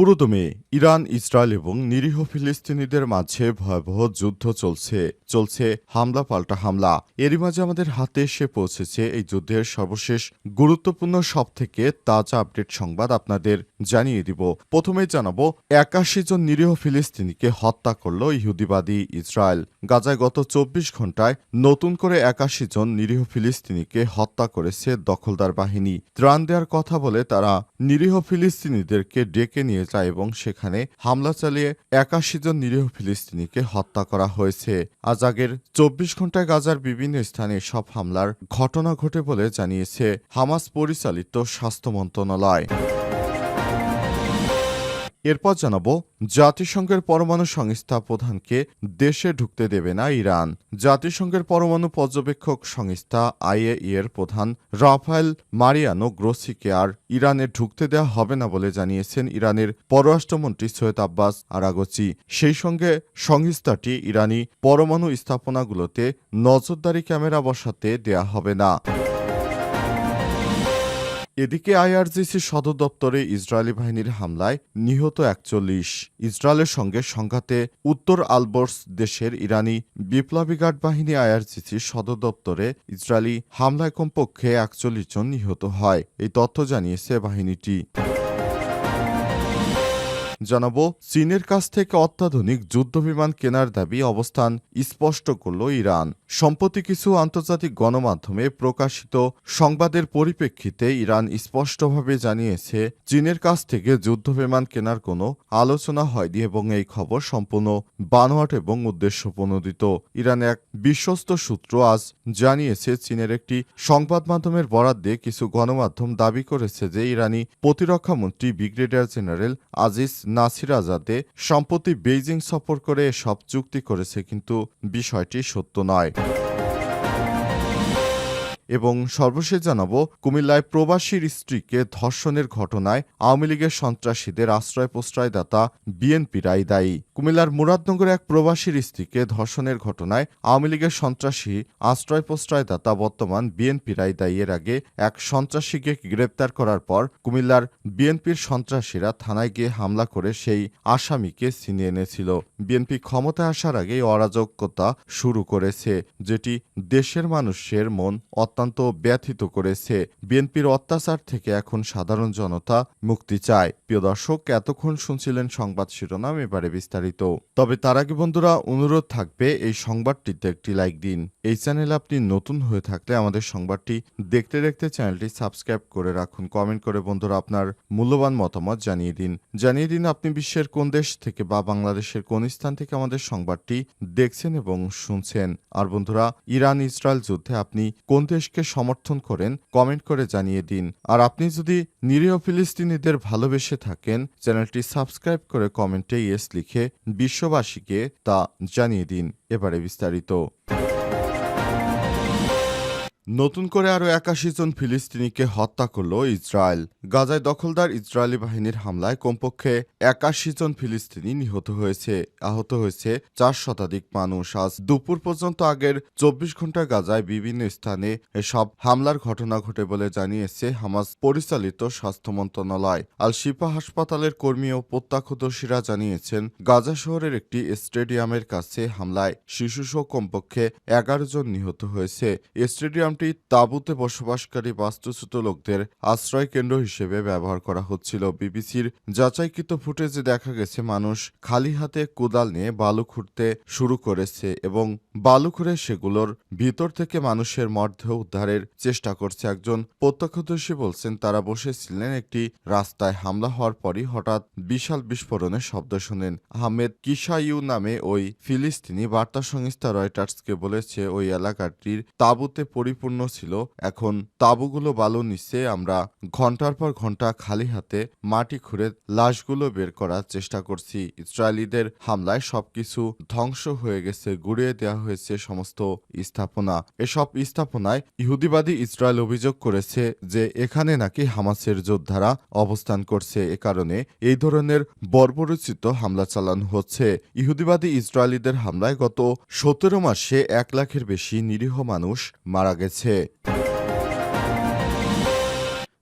পুরোদমে Iran, Israel এবং নিরীহ ফিলিস্তিনিদের মাঝে ভয়াবহ যুদ্ধ চলছে চলছে হামলা পাল্টা হামলা। এরই মাঝে আমাদের হাতে এসে পৌঁছেছে এই যুদ্ধের সর্বশেষ গুরুত্বপূর্ণ সব থেকে তাজা আপডেট সংবাদ আপনাদের জানিয়ে দিব। প্রথমে জানাব, একাশি জন নিরীহ ফিলিস্তিনিকে হত্যা করল ইহুদিবাদী ইসরায়েল। গাজায় গত চব্বিশ ঘন্টায় নতুন করে একাশি জন নিরীহ ফিলিস্তিনিকে হত্যা করেছে দখলদার বাহিনী। ত্রাণ দেওয়ার কথা বলে তারা নিরীহ ফিলিস্তিনিদেরকে ডেকে নিয়ে যায় এবং সেখানে হামলা চালিয়ে একাশি জন নিরীহ ফিলিস্তিনিকে হত্যা করা হয়েছে। আজ আগের চব্বিশ ঘন্টায় গাজার বিভিন্ন স্থানে সব হামলার ঘটনা ঘটে বলে জানিয়েছে হামাস পরিচালিত স্বাস্থ্য মন্ত্রণালয়। এরপর জানাব, জাতিসংঘের পরমাণু সংস্থা প্রধানকে দেশে ঢুকতে দেবে না ইরান। জাতিসংঘের পরমাণু পর্যবেক্ষক সংস্থা আইএই এর প্রধান রাফায়েল মারিয়ানো গ্রোসিকে আর ইরানে ঢুকতে দেওয়া হবে না বলে জানিয়েছেন ইরানের পররাষ্ট্রমন্ত্রী সৈয়দ আব্বাস আরাগচি। সেই সঙ্গে সংস্থাটি ইরানি পরমাণু স্থাপনাগুলোতে নজরদারি ক্যামেরা বসাতে দেয়া হবে না। এদিকে আইআরজিসি সদর দপ্তরে ইসরায়েলি বাহিনীর হামলায় নিহত একচল্লিশ। ইসরায়েলের সঙ্গে সংঘাতে উত্তর আলবর্স দেশের ইরানি বিপ্লবী গার্ড বাহিনী আইআরজিসি সদর দপ্তরে ইসরায়েলি হামলায় কমপক্ষে একচল্লিশ জন নিহত হয়। এই তথ্য জানিয়েছে বাহিনীটি। জানাব, চীনের কাছ থেকে অত্যাধুনিক যুদ্ধবিমান কেনার দাবি অবস্থান স্পষ্ট করল ইরান। সম্প্রতি কিছু আন্তর্জাতিক গণমাধ্যমে প্রকাশিত সংবাদের পরিপ্রেক্ষিতে ইরান স্পষ্টভাবে জানিয়েছে, চীনের কাছ থেকে যুদ্ধবিমান কেনার কোনো আলোচনা হয়নি এবং এই খবর সম্পূর্ণ বানোয়াট এবং উদ্দেশ্যপ্রণোদিত ইরান এক বিশ্বস্ত সূত্র আজ জানিয়েছে, চীনের একটি সংবাদ মাধ্যমের বরাদ দিয়ে কিছু গণমাধ্যম দাবি করেছে যে ইরানি প্রতিরক্ষামন্ত্রী ব্রিগেডিয়ার জেনারেল আজিজ নাসির আজাদে সম্প্রতি বেইজিং সফর করে সব চুক্তি করেছে কিন্তু বিষয়টি সত্য নয়। এবং সর্বশেষ জানাব, কুমিল্লায় প্রবাসীর স্ত্রীকে ধর্ষণের ঘটনায় আওয়ামী লীগের সন্ত্রাসীদের আশ্রয় প্রশ্রয়দাতা বিএনপি রায় দায়ী। কুমিল্লার মুরাদনগরে এক প্রবাসীর স্ত্রীকে ধর্ষণের ঘটনায় আওয়ামী লীগের সন্ত্রাসী আশ্রয় প্রশ্রয়দাতা বর্তমান বিএনপি রায় এর আগে এক সন্ত্রাসীকে গ্রেপ্তার করার পর কুমিল্লার বিএনপির সন্ত্রাসীরা থানায় গিয়ে হামলা করে সেই আসামিকে ছিনিয়ে এনেছিল। বিএনপি ক্ষমতায় আসার আগে অরাজকতা শুরু করেছে, যেটি দেশের মানুষের মন অত্যন্ত ব্যথিত করেছে। বিএনপির অত্যাচার থেকে এখন সাধারণ জনতা মুক্তি চায়। প্রিয় দর্শক, এতক্ষণ শুনছিলেন সংবাদ শিরোনাম, এবারে বিস্তারিত। তবে তার আগে বন্ধুরা, অনুরোধ থাকবে এই সংবাদটিতে একটি লাইক দিন। এই চ্যানেলে আপনি নতুন হয়ে থাকলে আমাদের সংবাদটি দেখতে দেখতে চ্যানেলটি সাবস্ক্রাইব করে রাখুন। কমেন্ট করে বন্ধুরা আপনার মূল্যবান মতামত জানিয়ে দিন। জানিয়ে দিন আপনি বিশ্বের কোন দেশ থেকে বা বাংলাদেশের কোন স্থান থেকে আমাদের সংবাদটি দেখছেন এবং শুনছেন। আর বন্ধুরা ইরান ইসরায়েল যুদ্ধে আপনি কোন দেশকে সমর্থন করেন কমেন্ট করে জানিয়ে দিন। আর আপনি যদি নিরীহ ফিলিস্তিনিদের ভালোবেসে থাকেন, চ্যানেলটি সাবস্ক্রাইব করে কমেন্টে ইয়েস লিখে বিশ্ববাসীকে তা জানিয়ে দিন। এবারে বিস্তারিত। নতুন করে আরও একাশি জন ফিলিস্তিনিকে হত্যা করল ইসরায়েল। গাজায় দখলদার ইসরায়েলি বাহিনীর হামলায় কমপক্ষে একাশি জন ফিলিস্তিনি নিহত হয়েছে, আহত হয়েছে চার শতাধিক মানুষ। আজ দুপুর পর্যন্ত আগের চব্বিশ ঘণ্টা গাজায় বিভিন্ন স্থানে এসব হামলার ঘটনা ঘটে বলে জানিয়েছে হামাস পরিচালিত স্বাস্থ্য মন্ত্রণালয়। আল শিফা হাসপাতালের কর্মী ও প্রত্যক্ষদর্শীরা জানিয়েছেন, গাজা শহরের একটি স্টেডিয়ামের কাছে হামলায় শিশুসহ কমপক্ষে এগারো জন নিহত হয়েছে। স্টেডিয়ামটি তাঁবুতে বসবাসকারী বাস্তুচ্যুত লোকদের আশ্রয় কেন্দ্র হিসেবে ব্যবহার করা হচ্ছিল। বিবিসির যাচাইকৃত ফুটেজে দেখা গেছে, মানুষ খালি হাতে কোদাল নিয়ে বালু খুঁড়তে শুরু করেছে এবং বালু খুঁড়ে সেগুলোর ভিতর থেকে মানুষের মর্ধ উদ্ধারের চেষ্টা করছে। একজন প্রত্যক্ষদর্শী বলছেন, তারা বসেছিলেন একটি রাস্তায়। হামলা হওয়ার পরই হঠাৎ বিশাল বিস্ফোরণের শব্দ শোনেন। আহমেদ কিসাইউ নামে ওই ফিলিস্তিনি বার্তা সংস্থা রয়টার্সকে বলেছে, ওই এলাকাটির তাঁবুতে পরিপূর্ণ পরিপূর্ণ ছিল। এখন তাঁবুগুলো বালু নিচ্ছে আমরা ঘণ্টার পর ঘণ্টা খালি হাতে মাটি খুঁড়ে লাশগুলো বের করার চেষ্টা করছি। ইসরায়েলিদের হামলায় সবকিছু ধ্বংস হয়ে গেছে, গুড়িয়ে দেওয়া হয়েছে সমস্ত স্থাপনা। এসব স্থাপনায় ইহুদিবাদী ইসরায়েল অভিযোগ করেছে যে এখানে নাকি হামাসের যোদ্ধারা অবস্থান করছে। এ কারণে এই ধরনের বর্বরচিত হামলা চালানো হচ্ছে। ইহুদিবাদী ইসরায়েলিদের হামলায় গত সতেরো মাসে এক লাখের বেশি নিরীহ মানুষ মারা গেছে। છે.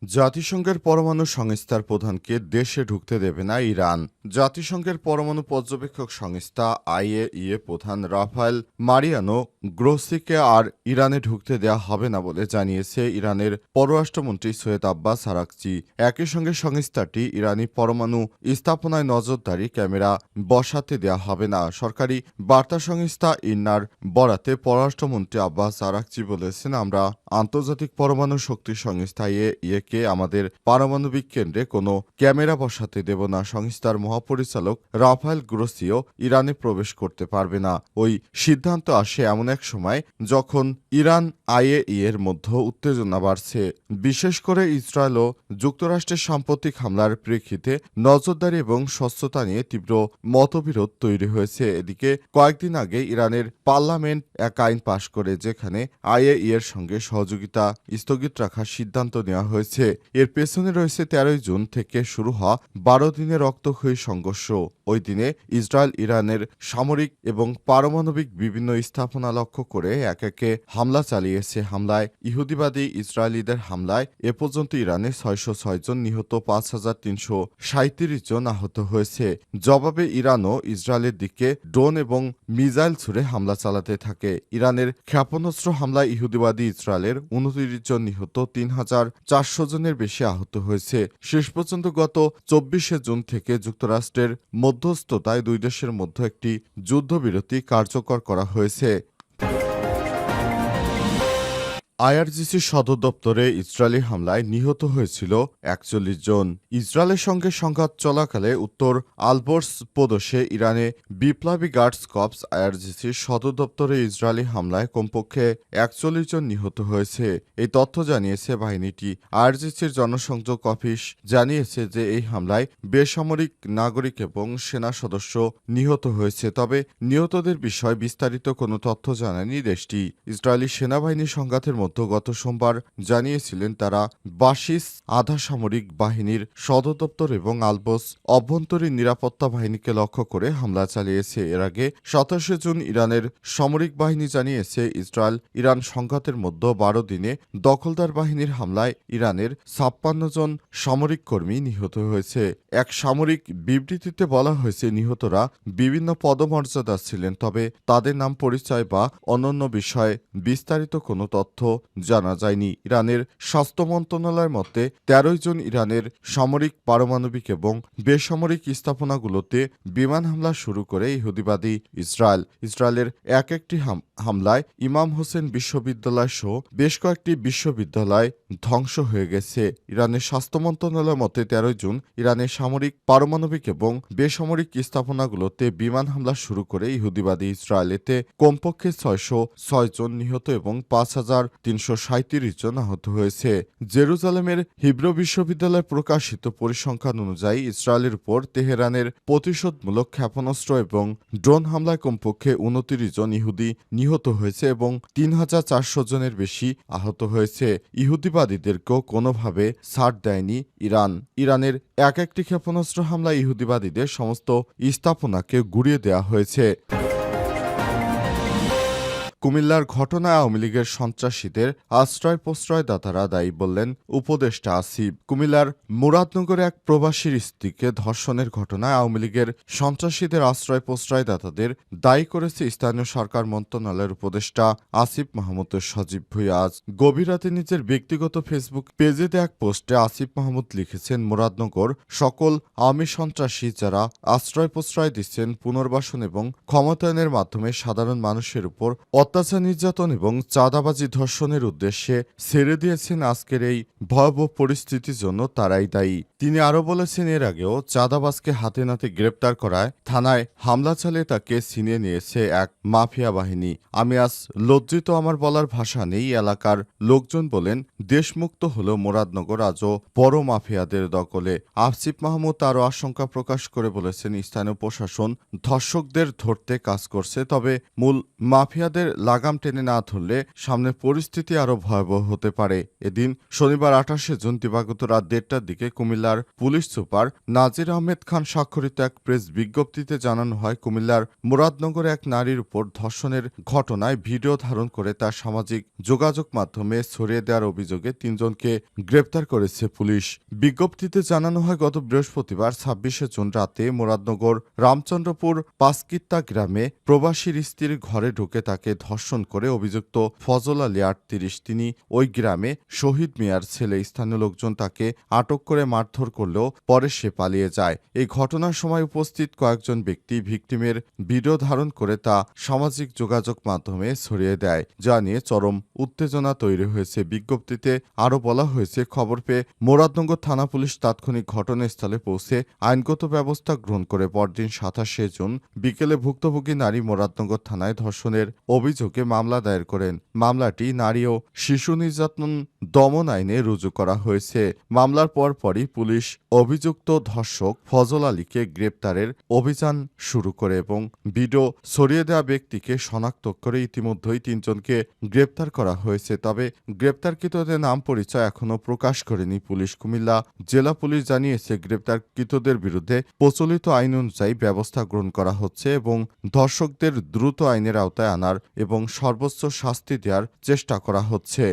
জাতিসংঘের পরমাণু সংস্থার প্রধানকে দেশে ঢুকতে দেবে না ইরান। জাতিসংঘের পরমাণু পর্যবেক্ষক সংস্থা আইএইএ প্রধান রাফায়েল মারিয়ানো গ্রোসিকে আর ইরানে ঢুকতে দেয়া হবে না বলে জানিয়েছে ইরানের পররাষ্ট্রমন্ত্রী সৈয়দ আব্বাস আরাকচি। একই সঙ্গে সংস্থাটি ইরানি পরমাণু স্থাপনায় নজরদারি ক্যামেরা বসাতে দেয়া হবে না। সরকারি বার্তা সংস্থা ইন্নার বরাতে পররাষ্ট্রমন্ত্রী আব্বাস আরাকচি বলেছেন, আমরা আন্তর্জাতিক পরমাণু শক্তি সংস্থা ইয়েকে আমাদের পারমাণবিক কেন্দ্রে কোনো ক্যামেরা বসাতে দেব না। সংস্থার মহাপরিচালক রাফায়েল গ্রোসিও ইরানে প্রবেশ করতে পারবে না। ওই সিদ্ধান্ত আসে এমন এক সময় যখন ইরান আইএই এর মধ্যে উত্তেজনা বাড়ছে। বিশেষ করে ইসরায়েল ও যুক্তরাষ্ট্রের সাম্প্রতিক হামলার প্রেক্ষিতে নজরদারি এবং স্বচ্ছতা নিয়ে তীব্র মতবিরোধ তৈরি হয়েছে। এদিকে কয়েকদিন আগে ইরানের পার্লামেন্ট এক আইন পাশ করে, যেখানে আইএই এর সঙ্গে সহযোগিতা স্থগিত রাখার সিদ্ধান্ত নেওয়া হয়েছে। এর পেছনে রয়েছে তেরোই জুন থেকে শুরু হওয়া বারো দিনের রক্তক্ষয়ী সংঘর্ষ। ওই দিনে ইসরায়েল ইরানের সামরিক এবং পারমাণবিক বিভিন্ন স্থাপনা লক্ষ্য করে এক একে হামলা চালিয়েছে হামলায় ইহুদিবাদী ইসরায়েলিদের হামলায় এ পর্যন্ত ইরানে ছয়শো ছয় জন নিহত, পাঁচ হাজার তিনশো সাঁত্রিশ জন আহত হয়েছে। জবাবে ইরানও ইসরায়েলের দিকে ড্রোন এবং মিজাইল ছুড়ে হামলা চালাতে থাকে। ইরানের ক্ষেপণাস্ত্র হামলায় ইহুদিবাদী ইসরায়েলের উনত্রিশ জন নিহত, তিন হাজার চারশো জনের বেশি আহত হয়েছে। শেষ পর্যন্ত গত চব্বিশে জুন থেকে যুক্তরাষ্ট্রের মধ্যস্থতায় দুই দেশের মধ্যে একটি যুদ্ধবিরতি কার্যকর করা হয়েছে। আইআরজিসি সদর দপ্তরে ইসরায়েলি হামলায় নিহত হয়েছিল একচল্লিশ জন। ইসরায়েলের সঙ্গে সংঘাত চলাকালে উত্তর আলবোর্স প্রদেশে ইরানে বিপ্লবী গার্ডস কপস আইআরজিসির সদর দপ্তরে ইসরায়েলি হামলায় কমপক্ষে একচল্লিশ জন নিহত হয়েছে। এই তথ্য জানিয়েছে বাহিনীটি। আইআরজিসির জনসংযোগ অফিস জানিয়েছে যে এই হামলায় বেসামরিক নাগরিক এবং সেনা সদস্য নিহত হয়েছে। তবে নিহতদের বিষয়ে বিস্তারিত কোনো তথ্য জানায়নি দেশটি। ইসরায়েলি সেনাবাহিনী সংঘাতের মধ্যে গত সোমবার জানিয়েছিলেন তারা বাসিস আধা সামরিক বাহিনীর সদর দপ্তর এবং আলবোস অভ্যন্তরীণ নিরাপত্তা বাহিনীকে লক্ষ্য করে হামলা চালিয়েছে। এর আগে সাতাশে জুন ইরানের সামরিক বাহিনী জানিয়েছে, ইসরায়েল ইরান সংঘাতের মধ্যে বারো দিনে দখলদার বাহিনীর হামলায় ইরানের ছাপ্পান্ন জন সামরিক কর্মী নিহত হয়েছে। এক সামরিক বিবৃতিতে বলা হয়েছে, নিহতরা বিভিন্ন পদমর্যাদা ছিলেন, তবে তাদের নাম পরিচয় বা অন্যান্য বিষয়ে বিস্তারিত কোনো তথ্য জানা যায়নি। ইরানের স্বাস্থ্য মন্ত্রণালয়ের মতে, তেরোই জন ইরানের সামরিক, পারমাণবিক এবং বেসামরিক স্থাপনাগুলোতে বিমান হামলা শুরু করে ইহুদিবাদী ইসরায়েল। ইসরায়েলের এক একটি হাম- হামলায় ইমাম হোসেন বিশ্ববিদ্যালয় সহ বেশ কয়েকটি বিশ্ববিদ্যালয় ধ্বংস হয়ে গেছে। ইরানের স্বাস্থ্য মন্ত্রণালয়ের মতে তেরোই জুন ইরানের সামরিক, পারমাণবিক এবং বেসামরিক স্থাপনাগুলোতে বিমান হামলা শুরু করে ইহুদিবাদী ইসরায়েল এতে কমপক্ষে ছয়শো ছয় জন নিহত এবং পাঁচ হাজার তিনশো সাঁত্রিশ জন আহত হয়েছে। জেরুজালেমের হিব্রু বিশ্ববিদ্যালয় প্রকাশিত পরিসংখ্যান অনুযায়ী ইসরায়েলের উপর তেহরানের প্রতিশোধমূলক ক্ষেপণাস্ত্র এবং ড্রোন হামলায় কমপক্ষে উনত্রিশ জন ইহুদি নিহত হয়েছে এবং তিন হাজার চারশো জনের বেশি আহত হয়েছে। ইহুদিবাদীদেরকেও কোনোভাবে ছাড় দেয়নি ইরান। ইরানের এক একটি ক্ষেপণাস্ত্র হামলায় ইহুদিবাদীদের সমস্ত স্থাপনাকে গুড়িয়ে দেওয়া হয়েছে। কুমিল্লার ঘটনায় আওয়ামী লীগের সন্ত্রাসীদের আশ্রয় প্রশ্রয়দাতারা দায়ী বললেন উপদেষ্টা আসিফ। কুমিল্লার মুরাদনগরে এক প্রবাসীর স্ত্রীকে ধর্ষণের ঘটনায় আওয়ামী লীগের সন্ত্রাসীদের আশ্রয় প্রশ্রয়দাতাদের দায়ী করেছে স্থানীয় সরকার মন্ত্রণালয়ের উপদেষ্টা আসিফ মাহমুদ সজীব ভুইয়া আজ গভীর রাতে নিজের ব্যক্তিগত ফেসবুক পেজে এক পোস্টে আসিফ মাহমুদ লিখেছেন, মুরাদনগর সকল আমি সন্ত্রাসী যারা আশ্রয় প্রশ্রয় দিচ্ছেন পুনর্বাসন এবং ক্ষমতায়নের মাধ্যমে সাধারণ মানুষের উপর অত্যাচার নির্যাতন এবং চাঁদাবাজি ধর্ষণের উদ্দেশ্যে ছেড়ে দিয়েছেন আজকের এই ভয়াবহ পরিস্থিতির জন্য তারাই দায়ী। তিনি আরও বলেছেন, এর আগেও চাঁদাবাজকে হাতে নাতে গ্রেপ্তার করায় থানায় হামলা চালিয়ে তাকে ছিনিয়ে নিয়েছে এক মাফিয়া বাহিনী। আমি আজ লজ্জিত, আমার বলার ভাষা নেই। এলাকার লোকজন বলেন, দেশমুক্ত হলেও মোরাদনগর আজও বড় মাফিয়াদের দখলে। আসিফ মাহমুদ আরও আশঙ্কা প্রকাশ করে বলেছেন, স্থানীয় প্রশাসন ধর্ষকদের ধরতে কাজ করছে, তবে মূল মাফিয়াদের লাগাম টেনে না ধরলে সামনে পরিস্থিতি আরও ভয়াবহ হতে পারে। এদিন শনিবার আঠাশে জুন দিবাগত রাত দেড়টার দিকে কুমিল্লার পুলিশ সুপার নাজির আহমেদ খান স্বাক্ষরিত এক প্রেস বিজ্ঞপ্তিতে জানানো হয়, কুমিল্লার মুরাদনগরে এক নারীর উপর ধর্ষণের ঘটনায় ভিডিও ধারণ করে তার সামাজিক যোগাযোগ মাধ্যমে ছড়িয়ে দেওয়ার অভিযোগে তিনজনকে গ্রেপ্তার করেছে পুলিশ। বিজ্ঞপ্তিতে জানানো হয়, গত বৃহস্পতিবার ছাব্বিশে জুন রাতে মুরাদনগর রামচন্দ্রপুর পাসকিত্তা গ্রামে প্রবাসীর স্ত্রীর ঘরে ঢুকে তাকে ধর্ষণ করে অভিযুক্ত ফজল আলী আটত্রিশ। তিনি ওই গ্রামে শহীদ মিয়ার ছেলে, স্থানীয় লোকজন তাকে আটক করে মারধর করলেও পরে সে পালিয়ে যায়। এই ঘটনার সময় উপস্থিত কয়েকজন ব্যক্তি ভিকটিমের ভিডিও ধারণ করে তা সামাজিক যোগাযোগ মাধ্যমে ছড়িয়ে দেয়, যা নিয়ে চরম উত্তেজনা তৈরি হয়েছে। বিজ্ঞপ্তিতে আরও বলা হয়েছে, খবর পেয়ে মোরাদনগর থানা পুলিশ তাৎক্ষণিক ঘটনাস্থলে পৌঁছে আইনগত ব্যবস্থা গ্রহণ করে পরদিন সাতাশে জুন বিকেলে ভুক্তভোগী নারী মোরাদনগর থানায় ধর্ষণের অভিযোগে মামলা দায়ের করেন। মামলাটি নারী ও শিশু নির্যাতন দমন আইনে রুজু করা হয়েছে। মামলার পরপরই পুলিশ অভিযুক্ত ধর্ষক ফজল আলীকে গ্রেপ্তারের অভিযান শুরু করে এবং ভিডিও ছড়িয়ে দেওয়া ব্যক্তিকে শনাক্ত করে ইতিমধ্যেই তিনজনকে গ্রেপ্তার করা হয়েছে। তবে গ্রেপ্তারকৃতদের নাম পরিচয় এখনও প্রকাশ করেনি পুলিশ। কুমিল্লা জেলা পুলিশ জানিয়েছে, গ্রেপ্তারকৃতদের বিরুদ্ধে প্রচলিত আইন অনুযায়ী ব্যবস্থা গ্রহণ করা হচ্ছে এবং ধর্ষকদের দ্রুত আইনের আওতায় আনার এবং সর্বোচ্চ শাস্তি দেওয়ার চেষ্টা করা হচ্ছে।